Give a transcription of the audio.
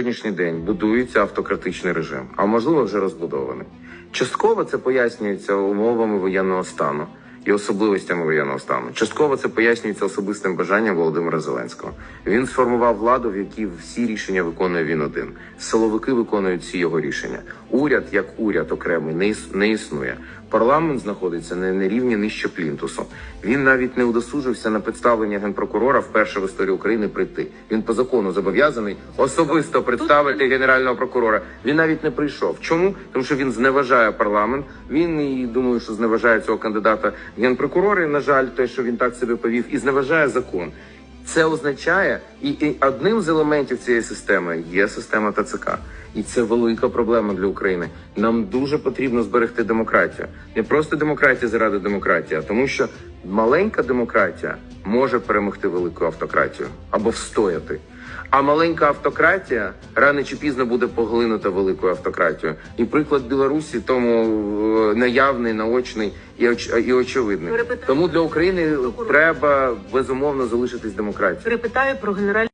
сьогоднішній день будується автократичний режим, а можливо вже розбудований. Частково це пояснюється умовами воєнного стану і особливостями воєнного стану. Частково це пояснюється особистим бажанням Володимира Зеленського. Він сформував владу, в якій всі рішення виконує він один. Силовики виконують всі його рішення. Уряд, як уряд окремий, не існує. Парламент знаходиться на, рівні нижче плінтусу. Він навіть не удосужився на представлення генпрокурора вперше в історії України прийти. Він по закону зобов'язаний особисто представити генерального прокурора. Він навіть не прийшов. Чому? Тому що він зневажає парламент. Він і думаю, що зневажає цього кандидата в генпрокурори. На жаль, те, що він так себе повів, і зневажає закон. Це означає, і, і одним з елементів цієї системи є система ТЦК. І це велика проблема для України. Нам дуже потрібно зберегти демократію. Не просто демократія заради демократії, а тому що маленька демократія може перемогти велику автократію або встояти. А маленька автократія рано чи пізно буде поглинута великою автократією. І приклад Білорусі тому е, наявний, наочний і, оч, і очевидний. Тому для України треба безумовно залишитись демократією. Перепитаю про генерального